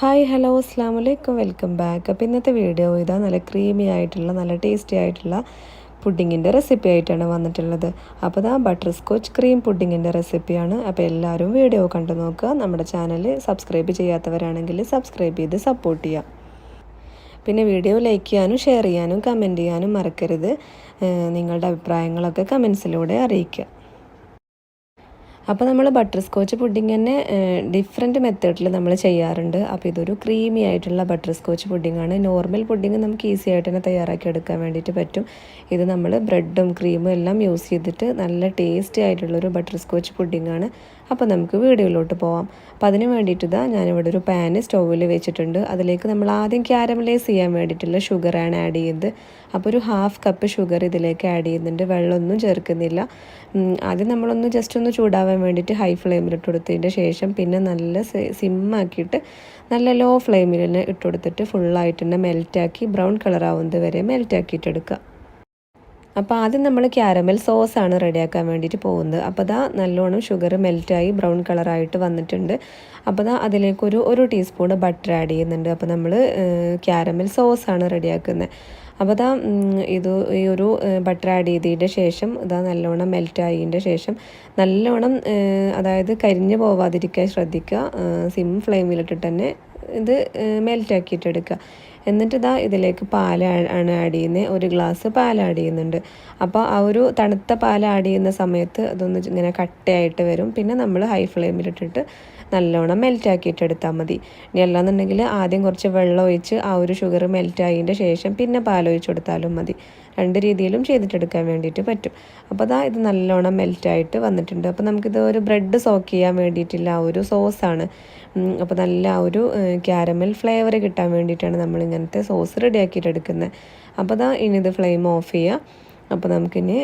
Hi hello അസ്സാം വലൈക്കും welcome back. അപ്പോൾ ഇന്നത്തെ വീഡിയോ ഇതാ നല്ല ക്രീമി ആയിട്ടുള്ള നല്ല ടേസ്റ്റി ആയിട്ടുള്ള പുഡിങ്ങിന്റെ റെസിപ്പി ആയിട്ടാണ് വന്നിട്ടുള്ളത്. അപ്പോൾ ഇതാ ബട്ടർ സ്കോച്ച് ക്രീം പുഡിങ്ങിന്റെ റെസിപ്പിയാണ്. അപ്പോൾ എല്ലാവരും വീഡിയോ കണ്ടു നോക്കുക. നമ്മുടെ ചാനൽ സബ്സ്ക്രൈബ് ചെയ്യാത്തവരാണെങ്കിൽ സബ്സ്ക്രൈബ് ചെയ്ത് സപ്പോർട്ട് ചെയ്യാം. പിന്നെ വീഡിയോ ലൈക്ക് ചെയ്യാനും ഷെയർ ചെയ്യാനും കമന്റ് ചെയ്യാനും മറക്കരുത്. നിങ്ങളുടെ അഭിപ്രായങ്ങളൊക്കെ കമൻസിലൂടെ അറിയിക്കുക. അപ്പോൾ നമ്മൾ ബട്ടർ സ്കോച്ച് പുഡിംഗ് തന്നെ ഡിഫറെന്റ് മെത്തേഡിൽ നമ്മൾ ചെയ്യാറുണ്ട്. അപ്പോൾ ഇതൊരു ക്രീമി ആയിട്ടുള്ള ബട്ടർ സ്കോച്ച് പുഡിങ്ങാണ് നോർമൽ പുഡിംഗ് നമുക്ക് ഈസി ആയിട്ട് തന്നെ തയ്യാറാക്കി എടുക്കാൻ വേണ്ടിയിട്ട് പറ്റും. ഇത് നമ്മൾ ബ്രെഡും ക്രീമും എല്ലാം യൂസ് ചെയ്തിട്ട് നല്ല ടേസ്റ്റി ആയിട്ടുള്ളൊരു ബട്ടർ സ്കോച്ച് പുഡിങ്ങാണ് അപ്പോൾ നമുക്ക് വീഡിയോയിലോട്ട് പോവാം. അപ്പോൾ അതിന് വേണ്ടിയിട്ട് ഇതാ ഞാനിവിടെ ഒരു പാന് സ്റ്റൗവിൽ വെച്ചിട്ടുണ്ട്. അതിലേക്ക് നമ്മൾ ആദ്യം ക്യാരമലൈസ് ചെയ്യാൻ വേണ്ടിയിട്ടുള്ള ഷുഗറാണ് ആഡ് ചെയ്യുന്നത്. അപ്പോൾ ഒരു ഹാഫ് കപ്പ് ഷുഗർ ഇതിലേക്ക് ആഡ് ചെയ്യുന്നുണ്ട്. വെള്ളമൊന്നും ചേർക്കുന്നില്ല. ആദ്യം നമ്മളൊന്ന് ജസ്റ്റ് ഒന്ന് ചൂടാവാൻ വേണ്ടിയിട്ട് ഹൈ ഫ്ലെയിമിൽ ഇട്ട് കൊടുത്തതിന്റെ ശേഷം പിന്നെ നല്ല സിമ്മാക്കിയിട്ട് നല്ല ലോ ഫ്ലെയിമിൽ തന്നെ ഇട്ട് കൊടുത്തിട്ട് ഫുള്ളായിട്ട് തന്നെ മെൽറ്റാക്കി ബ്രൗൺ കളറാവുന്നത് വരെ മെൽറ്റാക്കിയിട്ട് എടുക്കുക. അപ്പോൾ ആദ്യം നമ്മൾ ക്യാരമൽ സോസാണ് റെഡിയാക്കാൻ വേണ്ടിയിട്ട് പോകുന്നത്. അപ്പോൾ അതാ നല്ലോണം ഷുഗർ മെൽറ്റായി ബ്രൗൺ കളറായിട്ട് വന്നിട്ടുണ്ട്. അപ്പോൾ അതാ അതിലേക്കൊരു ഒരു ടീസ്പൂൺ ബട്ടർ ആഡ് ചെയ്യുന്നുണ്ട്. അപ്പോൾ നമ്മൾ ക്യാരമൽ സോസാണ് റെഡിയാക്കുന്നത് അപ്പോൾ അതാ ഇത് ഈ ഒരു ബട്ടർ ആഡ് ചെയ്തതിന്റെ ശേഷം ഇതാ നല്ലോണം മെൽറ്റ് ആയതിന്റെ ശേഷം നല്ലോണം അതായത് കരിഞ്ഞു പോവാതിരിക്കാൻ ശ്രദ്ധിക്കുക. സിം ഫ്ലെയിമിലിട്ടിട്ട് തന്നെ ഇത് മെൽറ്റാക്കിയിട്ടെടുക്കുക എന്നിട്ട് ഇതാ ഇതിലേക്ക് പാൽ ആണ് ആഡ് ചെയ്യുന്നത് ഒരു ഗ്ലാസ് പാൽ ആഡ് ചെയ്യുന്നുണ്ട്. അപ്പോൾ ആ ഒരു തണുത്ത പാൽ ആഡ് ചെയ്യുന്ന സമയത്ത് അതൊന്ന് ഇങ്ങനെ കട്ടയായിട്ട് വരും. പിന്നെ നമ്മൾ ഹൈ ഫ്ലെയിമിലിട്ടിട്ട് നല്ലോണം മെൽറ്റാക്കിയിട്ട് എടുത്താൽ മതി. ഇനി അല്ലാന്നുണ്ടെങ്കിൽ ആദ്യം കുറച്ച് വെള്ളം ഒഴിച്ച് ആ ഒരു ഷുഗർ മെൽറ്റായതിന്റെ ശേഷം പിന്നെ പാൽ ഒഴിച്ച് കൊടുത്താലും മതി. രണ്ട് രീതിയിലും ചെയ്തിട്ടെടുക്കാൻ വേണ്ടിയിട്ട് പറ്റും. അപ്പോൾ അതാ ഇത് നല്ലോണം മെൽറ്റായിട്ട് വന്നിട്ടുണ്ട്. അപ്പോൾ നമുക്കിത് ഒരു ബ്രെഡ് സോക്ക് ചെയ്യാൻ വേണ്ടിയിട്ടുള്ള ആ ഒരു സോസാണ് അപ്പോൾ നല്ല ആ ഒരു ക്യാരമൽ ഫ്ലേവർ കിട്ടാൻ വേണ്ടിയിട്ടാണ് നമ്മൾ ഇങ്ങനത്തെ സോസ് റെഡിയാക്കിയിട്ട് എടുക്കുന്നത് അപ്പോൾ അതാ ഇനി ഇത് ഫ്ലെയിം ഓഫ് ചെയ്യുക അപ്പോൾ നമുക്കിനി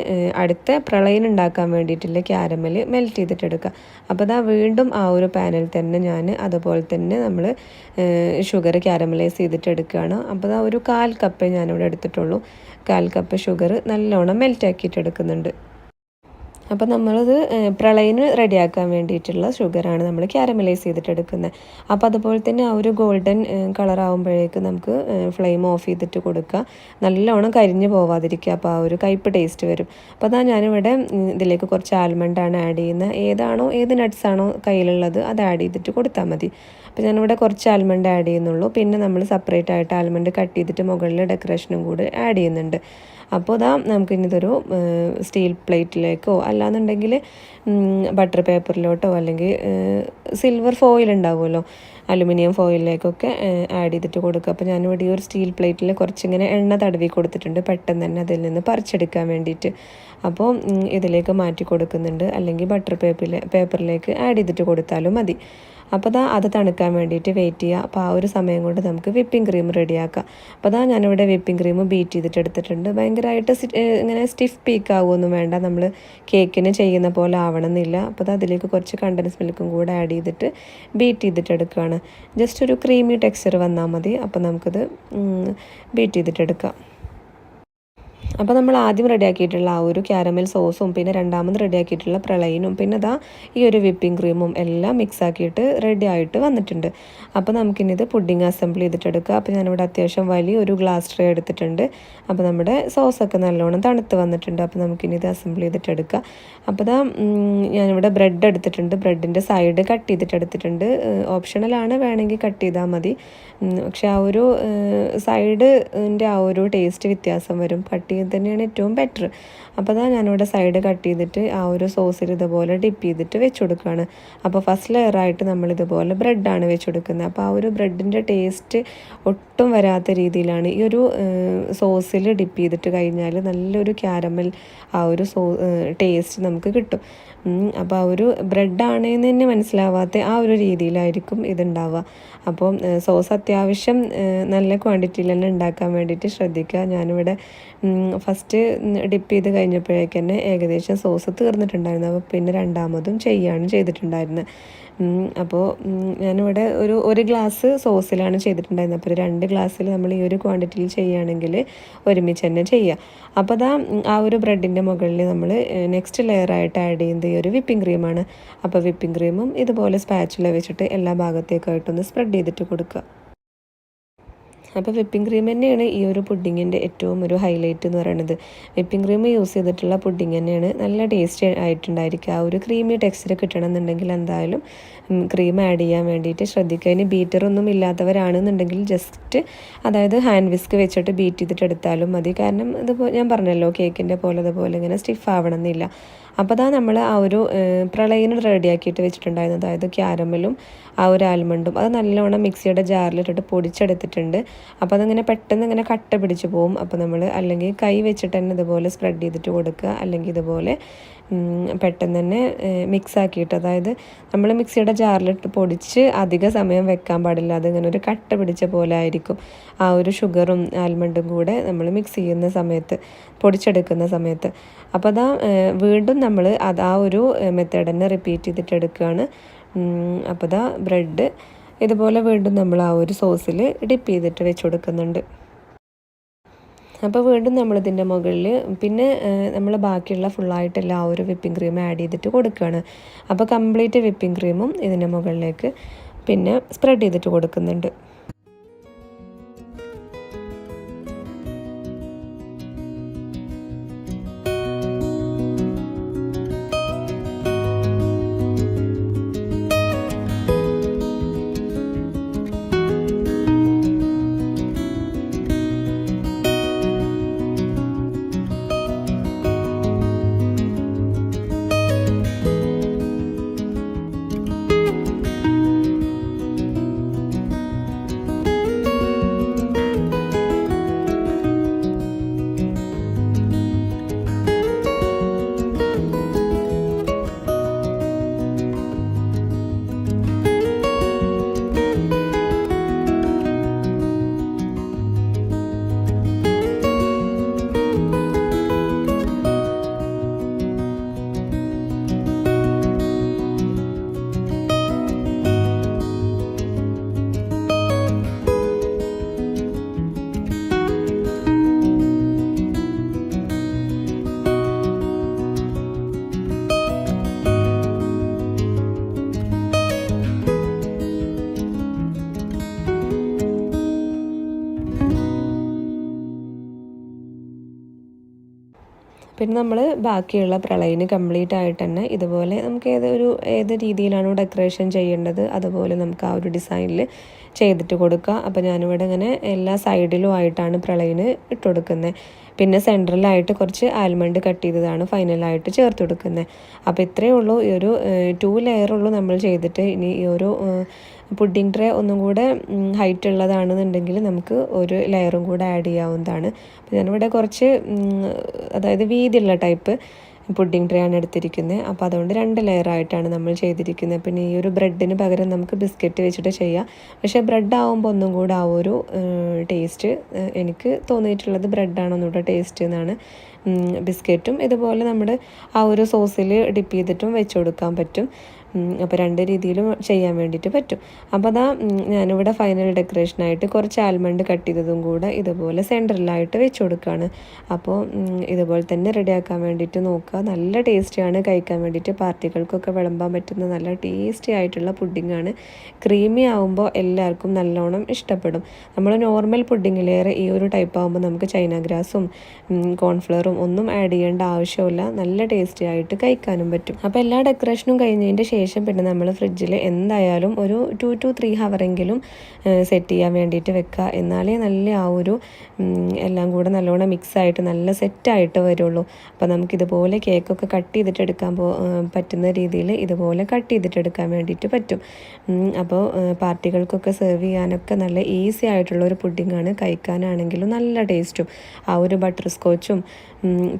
അടുത്ത പ്രളയം ഉണ്ടാക്കാൻ വേണ്ടിയിട്ടുള്ള ക്യാരമൽ മെൽറ്റ് ചെയ്തിട്ടെടുക്കുക അപ്പോൾ അതാ വീണ്ടും ആ ഒരു പാനിൽ തന്നെ ഞാൻ അതുപോലെ തന്നെ നമ്മൾ ഷുഗർ ക്യാരമലൈസ് ചെയ്തിട്ട് എടുക്കുകയാണ് അപ്പോൾ അതാ ഒരു കാൽ കപ്പേ ഞാനിവിടെ എടുത്തിട്ടുള്ളൂ. കാൽ കപ്പ് ഷുഗർ നല്ലോണം മെൽറ്റ് ആക്കിയിട്ട് എടുക്കുന്നുണ്ട്. അപ്പോൾ നമ്മളത് പ്രളയിന് റെഡിയാക്കാൻ വേണ്ടിയിട്ടുള്ള ഷുഗറാണ് നമ്മൾ ക്യാരമലൈസ് ചെയ്തിട്ട് എടുക്കുന്നത് അപ്പോൾ അതുപോലെ തന്നെ ആ ഒരു ഗോൾഡൻ കളർ ആകുമ്പോഴേക്ക് നമുക്ക് ഫ്ലെയിം ഓഫ് ചെയ്തിട്ട് കൊടുക്കുക. നല്ലോണം കരിഞ്ഞു പോവാതിരിക്കുക. അപ്പോൾ ആ ഒരു കയ്പ്പ് ടേസ്റ്റ് വരും. അപ്പോൾ അതാ ഞാനിവിടെ ഇതിലേക്ക് കുറച്ച് ആൽമണ്ടാണ് ആഡ് ചെയ്യുന്നത്. ഏതാണോ ഏത് നട്ട്സ് ആണോ കയ്യിലുള്ളത് അത് ആഡ് ചെയ്തിട്ട് കൊടുത്താൽ മതി. അപ്പോൾ ഞാനിവിടെ കുറച്ച് ആൽമണ്ട് ആഡ് ചെയ്യുന്നുള്ളൂ. പിന്നെ നമ്മൾ സെപ്പറേറ്റ് ആയിട്ട് ആൽമണ്ട് കട്ട് ചെയ്തിട്ട് മുകളിൽ ഡെക്കറേഷനും കൂടി ആഡ് ചെയ്യുന്നുണ്ട്. അപ്പോൾ ഇതാ നമുക്ക് ഇതൊരു സ്റ്റീൽ പ്ലേറ്റിലേക്കോ അല്ലാന്നുണ്ടെങ്കിൽ ബട്ടർ പേപ്പറിലോട്ടോ അല്ലെങ്കിൽ സിൽവർ ഫോയിൽ ഉണ്ടാവുമല്ലോ. അലുമിനിയം ഫോയിലേക്കൊക്കെ ആഡ് ചെയ്തിട്ട് കൊടുക്കുക. അപ്പോൾ ഞാനിവിടെ ഈ ഒരു സ്റ്റീൽ പ്ലേറ്റിൽ കുറച്ചിങ്ങനെ എണ്ണ തടവി കൊടുത്തിട്ടുണ്ട്. പെട്ടെന്ന് തന്നെ അതിൽ നിന്ന് പറിച്ചെടുക്കാൻ വേണ്ടിയിട്ട്. അപ്പോൾ ഇതിലേക്ക് മാറ്റി കൊടുക്കുന്നുണ്ട്. അല്ലെങ്കിൽ ബട്ടർ പേപ്പറിൽ പേപ്പറിലേക്ക് ആഡ് ചെയ്തിട്ട് കൊടുത്താലും മതി. അപ്പോൾ അതാ അത് തണുക്കാൻ വേണ്ടിയിട്ട് വെയിറ്റ് ചെയ്യുക അപ്പോൾ ആ ഒരു സമയം കൊണ്ട് നമുക്ക് വിപ്പിംഗ് ക്രീം റെഡിയാക്കാം. അപ്പോൾ അതാ ഞാനിവിടെ വിപ്പിംഗ് ക്രീം ബീറ്റ് ചെയ്തിട്ട് എടുത്തിട്ടുണ്ട്. ഭയങ്കരമായിട്ട് ഇങ്ങനെ സ്റ്റിഫ് പീക്ക് ആവുമൊന്നും വേണ്ട. നമ്മൾ കേക്കിന് ചെയ്യുന്ന പോലെ ആവണമെന്നില്ല. അപ്പോൾ അതിലേക്ക് കുറച്ച് കണ്ടൻസ് മിൽക്കും കൂടെ ആഡ് ചെയ്തിട്ട് ബീറ്റ് ചെയ്തിട്ട് എടുക്കുകയാണ്. ജസ്റ്റ് ഒരു ക്രീമി ടെക്സ്ചർ വന്നാൽ മതി. അപ്പോൾ നമുക്കത് ബീറ്റ് ചെയ്തിട്ട് എടുക്കാം. അപ്പോൾ നമ്മൾ ആദ്യം റെഡിയാക്കിയിട്ടുള്ള ആ ഒരു ക്യാരമൽ സോസും പിന്നെ രണ്ടാമത് റെഡിയാക്കിയിട്ടുള്ള പ്രളയനും പിന്നെ അതാ ഈ ഒരു വിപ്പിംഗ് ക്രീമും എല്ലാം മിക്സ് ആക്കിയിട്ട് റെഡി ആയിട്ട് വന്നിട്ടുണ്ട്. അപ്പോൾ നമുക്കിനി ഇത് പുഡിങ് അസംബിൾ ചെയ്തിട്ടെടുക്കുക അപ്പോൾ ഞാനിവിടെ അത്യാവശ്യം വലിയ ഒരു ഗ്ലാസ് ട്രേ എടുത്തിട്ടുണ്ട്. അപ്പോൾ നമ്മുടെ സോസൊക്കെ നല്ലോണം തണുത്ത് വന്നിട്ടുണ്ട്. അപ്പോൾ നമുക്കിനി ഇത് അസംബിൾ ചെയ്തിട്ടെടുക്കുക അപ്പോൾ ഇതാ ഞാനിവിടെ ബ്രെഡ് എടുത്തിട്ടുണ്ട്. ബ്രെഡിന്റെ സൈഡ് കട്ട് ചെയ്തിട്ട് എടുത്തിട്ടുണ്ട്. ഓപ്ഷണലാണ് വേണമെങ്കിൽ കട്ട് ചെയ്താൽ മതി. പക്ഷെ ആ ഒരു സൈഡിന്റെ ആ ഒരു ടേസ്റ്റ് വ്യത്യാസം വരും. കട്ട് തന്നെയാണ് ഏറ്റവും ബെറ്റർ അപ്പോൾ അതാ ഞാനിവിടെ സൈഡ് കട്ട് ചെയ്തിട്ട് ആ ഒരു സോസിൽ ഇതുപോലെ ഡിപ്പ് ചെയ്തിട്ട് വെച്ച് കൊടുക്കുകയാണ് അപ്പോൾ ഫസ്റ്റ് ലെയറായിട്ട് നമ്മൾ ഇതുപോലെ ബ്രെഡാണ് വെച്ച് കൊടുക്കുന്നത് അപ്പോൾ ആ ഒരു ബ്രെഡിന്റെ ടേസ്റ്റ് ഒട്ടും വരാത്ത രീതിയിലാണ് ഈ ഒരു സോസിൽ ഡിപ്പ് ചെയ്തിട്ട് കഴിഞ്ഞാൽ നല്ലൊരു ക്യാരമൽ ആ ഒരു സോ ടേസ്റ്റ് നമുക്ക് കിട്ടും. അപ്പോൾ ആ ഒരു ബ്രെഡാണെന്ന് തന്നെ മനസ്സിലാവാത്ത ആ ഒരു രീതിയിലായിരിക്കും ഇതുണ്ടാവുക. അപ്പോൾ സോസ് അത്യാവശ്യം നല്ല ക്വാണ്ടിറ്റിയിൽ തന്നെ ഉണ്ടാക്കാൻ വേണ്ടിയിട്ട് ശ്രദ്ധിക്കുക. ഞാനിവിടെ ഫസ്റ്റ് ഡിപ്പ് ചെയ്ത് കഴിഞ്ഞപ്പോഴേക്കന്നെ ഏകദേശം സോസ് തീർന്നിട്ടുണ്ടായിരുന്നു. അപ്പോൾ പിന്നെ രണ്ടാമതും ചെയ്യാണ് ചെയ്തിട്ടുണ്ടായിരുന്നത് അപ്പോൾ ഞാനിവിടെ ഒരു ഒരു ഗ്ലാസ് സോസിലാണ് ചെയ്തിട്ടുണ്ടായിരുന്നത്. അപ്പോൾ രണ്ട് ഗ്ലാസ്സിൽ നമ്മൾ ഈ ഒരു ക്വാണ്ടിറ്റിയിൽ ചെയ്യുകയാണെങ്കിൽ ഒരുമിച്ച് തന്നെ ചെയ്യുക. അപ്പോൾ അതാ ആ ഒരു ബ്രെഡിന്റെ മുകളിൽ നമ്മൾ നെക്സ്റ്റ് ലെയറായിട്ട് ആഡ് ചെയ്യുന്നത് ഈ ഒരു വിപ്പിംഗ് ക്രീമാണ് അപ്പോൾ വിപ്പിംഗ് ക്രീമും ഇതുപോലെ സ്പാച്ചുല വെച്ചിട്ട് എല്ലാ ഭാഗത്തേക്കായിട്ടൊന്ന് സ്പ്രെഡ് ചെയ്തിട്ട് കൊടുക്കുക. അപ്പോൾ വിപ്പിംഗ് ക്രീം തന്നെയാണ് ഈ ഒരു പുഡിങ്ങിന്റെ ഏറ്റവും ഒരു ഹൈലൈറ്റ് എന്ന് പറയുന്നത്. വിപ്പിംഗ് ക്രീം യൂസ് ചെയ്തിട്ടുള്ള പുഡിങ് തന്നെയാണ് നല്ല ടേസ്റ്റ് ആയിട്ടുണ്ടായിരിക്കുക. ആ ഒരു ക്രീമി ടെക്സ്ചർ കിട്ടണമെന്നുണ്ടെങ്കിൽ എന്തായാലും ക്രീം ആഡ് ചെയ്യാൻ വേണ്ടിയിട്ട് ശ്രദ്ധിക്കുക. ഇനി ബീറ്ററൊന്നും ഇല്ലാത്തവരാണെന്നുണ്ടെങ്കിൽ ജസ്റ്റ് അതായത് ഹാൻഡ് വിസ്ക് വെച്ചിട്ട് ബീറ്റ് ചെയ്തിട്ട് എടുത്താലും മതി. കാരണം ഇത് ഞാൻ പറഞ്ഞല്ലോ കേക്കിന്റെ പോലെ അതുപോലെ ഇങ്ങനെ സ്റ്റിഫ് ആവണമെന്നില്ല. അപ്പോൾ അതാ നമ്മൾ ആ ഒരു പ്രളയിന് റെഡിയാക്കിയിട്ട് വെച്ചിട്ടുണ്ടായിരുന്നു അതായത് ക്യാരമലും ആ ഒരു ആൽമണ്ടും അത് നല്ലോണം മിക്സിയുടെ ജാറിലിട്ടിട്ട് പൊടിച്ചെടുത്തിട്ടുണ്ട്. അപ്പോൾ അതിങ്ങനെ പെട്ടെന്ന് ഇങ്ങനെ കട്ട പിടിച്ച് പോകും അപ്പോൾ നമ്മൾ അല്ലെങ്കിൽ കൈ വെച്ചിട്ട് തന്നെ ഇതുപോലെ സ്പ്രെഡ് ചെയ്തിട്ട് കൊടുക്കുക. അല്ലെങ്കിൽ ഇതുപോലെ പെട്ടെന്ന് തന്നെ മിക്സ് ആക്കിയിട്ട് അതായത് നമ്മൾ മിക്സിയുടെ ജാറിലിട്ട് പൊടിച്ച് അധിക സമയം വെക്കാൻ പാടില്ല. അതിങ്ങനെ ഒരു കട്ട പിടിച്ച പോലെ ആയിരിക്കും. ആ ഒരു ഷുഗറും ആൽമണ്ടും കൂടെ നമ്മൾ മിക്സ് ചെയ്യുന്ന സമയത്ത് പൊടിച്ചെടുക്കുന്ന സമയത്ത്. അപ്പോൾ അതാ വീണ്ടും നമ്മൾ അത് ആ ഒരു മെത്തേഡ് തന്നെ റിപ്പീറ്റ് ചെയ്തിട്ട് എടുക്കുകയാണ്. അപ്പോൾ അതാ ബ്രെഡ് ഇതുപോലെ വീണ്ടും നമ്മൾ ആ ഒരു സോസിൽ ഡിപ്പ് ചെയ്തിട്ട് വെച്ച് കൊടുക്കുന്നുണ്ട്. അപ്പോൾ വീണ്ടും നമ്മളിതിന്റെ മുകളിൽ പിന്നെ നമ്മൾ ബാക്കിയുള്ള ഫുള്ളായിട്ടുള്ള ആ ഒരു വിപ്പിംഗ് ക്രീം ആഡ് ചെയ്തിട്ട് കൊടുക്കുകയാണ്. അപ്പോൾ കംപ്ലീറ്റ് വിപ്പിംഗ് ക്രീമും ഇതിന്റെ മുകളിലേക്ക് പിന്നെ സ്പ്രെഡ് ചെയ്തിട്ട് കൊടുക്കുന്നുണ്ട്. പിന്നെ നമ്മൾ ബാക്കിയുള്ള പ്രളയിന് കംപ്ലീറ്റ് ആയിട്ട് തന്നെ ഇതുപോലെ നമുക്ക് ഏതൊരു ഏത് രീതിയിലാണോ ഡെക്കറേഷൻ ചെയ്യേണ്ടത് അതുപോലെ നമുക്ക് ആ ഒരു ഡിസൈനിൽ ചെയ്തിട്ട് കൊടുക്കുക അപ്പോൾ ഞാനിവിടെ ഇങ്ങനെ എല്ലാ സൈഡിലും ആയിട്ടാണ് പ്രളയിന് ഇട്ട് കൊടുക്കുന്നത് പിന്നെ സെൻട്രലായിട്ട് കുറച്ച് ആൽമണ്ട് കട്ട് ചെയ്തതാണ് ഫൈനലായിട്ട് ചേർത്ത് കൊടുക്കുന്നത് അപ്പോൾ ഇത്രയേ ഉള്ളൂ. ഈ ഒരു ടു ലെയറുള്ളൂ നമ്മൾ ചെയ്തിട്ട് ഇനി ഈ ഒരു പുഡിംഗ് ട്രേ ഒന്നും കൂടെ ഹൈറ്റ് ഉള്ളതാണെന്നുണ്ടെങ്കിൽ നമുക്ക് ഒരു ലെയറും കൂടെ ആഡ് ചെയ്യാവുന്നതാണ്. അപ്പോൾ ഞാനിവിടെ കുറച്ച് അതായത് വീതിയുള്ള ടൈപ്പ് പുഡിംഗ് ട്രേ ആണ് എടുത്തിരിക്കുന്നത്. അപ്പോൾ അതുകൊണ്ട് രണ്ട് ലെയർ ആയിട്ടാണ് നമ്മൾ ചെയ്തിരിക്കുന്നത്. പിന്നെ ഈ ഒരു ബ്രെഡിന് പകരം നമുക്ക് ബിസ്ക്കറ്റ് വെച്ചിട്ട് ചെയ്യാം. പക്ഷേ ബ്രെഡ് ആകുമ്പോൾ ഒന്നും കൂടെ ആ ഒരു ടേസ്റ്റ് എനിക്ക് തോന്നിയിട്ടുള്ളത് ബ്രെഡാണ് ഒന്നുകൂടെ ടേസ്റ്റ് എന്നാണ് ബിസ്ക്കറ്റും ഇതുപോലെ നമ്മൾ ആ ഒരു സോസിൽ ഡിപ്പ് ചെയ്തിട്ടും വെച്ച് കൊടുക്കാൻ പറ്റും. അപ്പോൾ രണ്ട് രീതിയിലും ചെയ്യാൻ വേണ്ടിയിട്ട് പറ്റും. അപ്പോൾ അതാ ഞാനിവിടെ ഫൈനൽ ഡെക്കറേഷനായിട്ട് കുറച്ച് ആൽമണ്ട് കട്ട് ചെയ്തതും കൂടെ ഇതുപോലെ സെന്ററിലായിട്ട് വെച്ച് കൊടുക്കുകയാണ് അപ്പോൾ ഇതുപോലെ തന്നെ റെഡിയാക്കാൻ വേണ്ടിയിട്ട് നോക്കുക. നല്ല ടേസ്റ്റിയാണ് കഴിക്കാൻ വേണ്ടിയിട്ട്. പാർട്ടികൾക്കൊക്കെ വിളമ്പാൻ പറ്റുന്ന നല്ല ടേസ്റ്റി ആയിട്ടുള്ള പുഡിങ്ങാണ് ക്രീമി ആവുമ്പോൾ എല്ലാവർക്കും നല്ലോണം ഇഷ്ടപ്പെടും. നമ്മൾ നോർമൽ പുഡിങ്ങിലേറെ ഈ ഒരു ടൈപ്പ് ആകുമ്പോൾ നമുക്ക് ചൈന ഗ്രാസും കോൺഫ്ലവറും ഒന്നും ആഡ് ചെയ്യേണ്ട ആവശ്യമില്ല. നല്ല ടേസ്റ്റി ആയിട്ട് കഴിക്കാനും പറ്റും. അപ്പോൾ എല്ലാ ഡെക്കറേഷനും കഴിഞ്ഞതിന്റെ ശേഷം പിന്നെ നമ്മൾ ഫ്രിഡ്ജിൽ എന്തായാലും ഒരു ടു ടു ത്രീ ഹവറെങ്കിലും സെറ്റ് ചെയ്യാൻ വേണ്ടിയിട്ട് വെക്കുക എന്നാലേ നല്ല ആ ഒരു എല്ലാം കൂടെ നല്ലോണം മിക്സായിട്ട് നല്ല സെറ്റായിട്ട് വരുള്ളൂ. അപ്പോൾ നമുക്കിതുപോലെ കേക്കൊക്കെ കട്ട് ചെയ്തിട്ട് എടുക്കാൻ പോ പറ്റുന്ന രീതിയിൽ ഇതുപോലെ കട്ട് ചെയ്തിട്ട് എടുക്കാൻ വേണ്ടിയിട്ട് പറ്റും. അപ്പോൾ പാർട്ടികൾക്കൊക്കെ സെർവ് ചെയ്യാനൊക്കെ നല്ല ഈസി ആയിട്ടുള്ള ഒരു പുഡിങ്ങാണ് കഴിക്കാനാണെങ്കിലും നല്ല ടേസ്റ്റും ആ ഒരു ബട്ടർ സ്കോച്ചും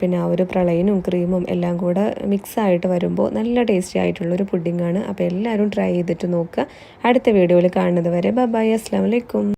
പിന്നെ ആ ഒരു പ്രളയനും ക്രീമും എല്ലാം കൂടെ മിക്സായിട്ട് വരുമ്പോൾ നല്ല ടേസ്റ്റി ആയിട്ടുള്ളൊരു പുഡിങ്ങാണ് അപ്പോൾ എല്ലാവരും ട്രൈ ചെയ്തിട്ട് നോക്കുക. അടുത്ത വീഡിയോയിൽ കാണുന്നത് വരെ ബബായ് അസ്സാം വലൈക്കും